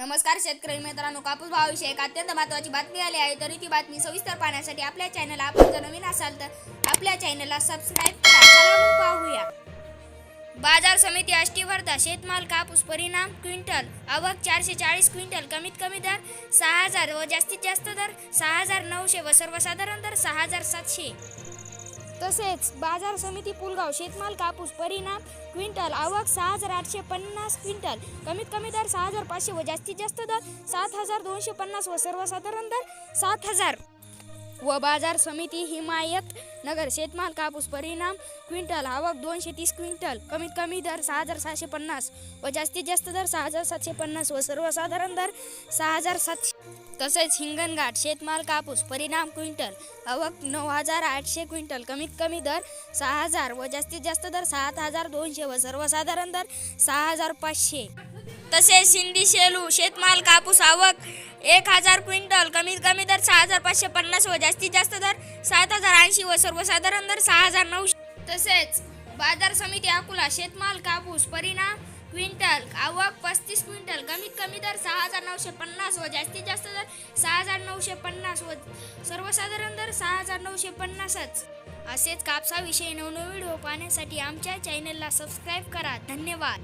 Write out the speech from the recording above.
नमस्कार शेतकरी मित्रांनो कापूस भावाविषयी एक अत्यंत महत्त्वाची बातमी आली आहे. तरी ती बातमी सविस्तर पाहण्यासाठी आपल्या चॅनलला आपण जर नवीन असाल तर आपल्या चॅनलला सबस्क्राईब करा. चला मग पाहूया. बाजार समिती आष्टीवर्धा शेतमाल कापूस परिणाम क्विंटल आवक चारशे चाळीस क्विंटल. कमीत कमी दर सहा हजार व जास्तीत जास्त दर सहा हजार नऊशे व सर्वसाधारण दर सहा हजार सातशे. तसेच बाजार समिती पुलगाव शेतमाल कापूस परिणाम क्विंटल आवक सहा हजार आठशे पन्नास क्विंटल. कमीत कमी दर सहा हजार पाचशे व जास्तीत जास्त दर सात हजार दोनशे पन्नास व सर्वसाधारण दर सात हजार. व बाजार समिती हिमायत नगर शेतमाल कापूस परिणाम क्विंटल आवक दोनशे तीस क्विंटल. कमीत कमी दर सहा हजार सहाशे पन्नास व जास्तीत जास्त दर सहा हजार सातशे पन्नास व सर्वसाधारण दर सहा हजार सातशे. तसेच हिंगणघाट शेतमाल कापूस परिणाम क्विंटल आवक नऊ हजार आठशे क्विंटल कमीत कमी दर सहा हजार व जास्तीत जास्त दर सात हजार दोनशे व सर्वसाधारण दर सहा हजार पाचशे. तसेच सिंधी शेलू शेतमाल कापूस आवक एक हजार क्विंटल कमीत कमी दर सहा हजार पाचशे पन्नास व जास्तीत जास्त दर सात हजार ऐंशी व सर्वसाधारण दर सहा हजार नऊशे. तसेच बाजार समिती अकोला शेतमाल कापूस परिणाम क्विंटल आवक पस्तीस क्विंटल कमीत कमी दर सहा हजार नऊशे पन्नास व जास्तीत जास्त दर सहा हजार नऊशे पन्नास व सर्वसाधारण दर सहा हजार नऊशे पन्नासच. असेच कापसाविषयी नवनवीन व्हिडिओ पाहण्यासाठी आमच्या चॅनलला सबस्क्राईब करा. धन्यवाद.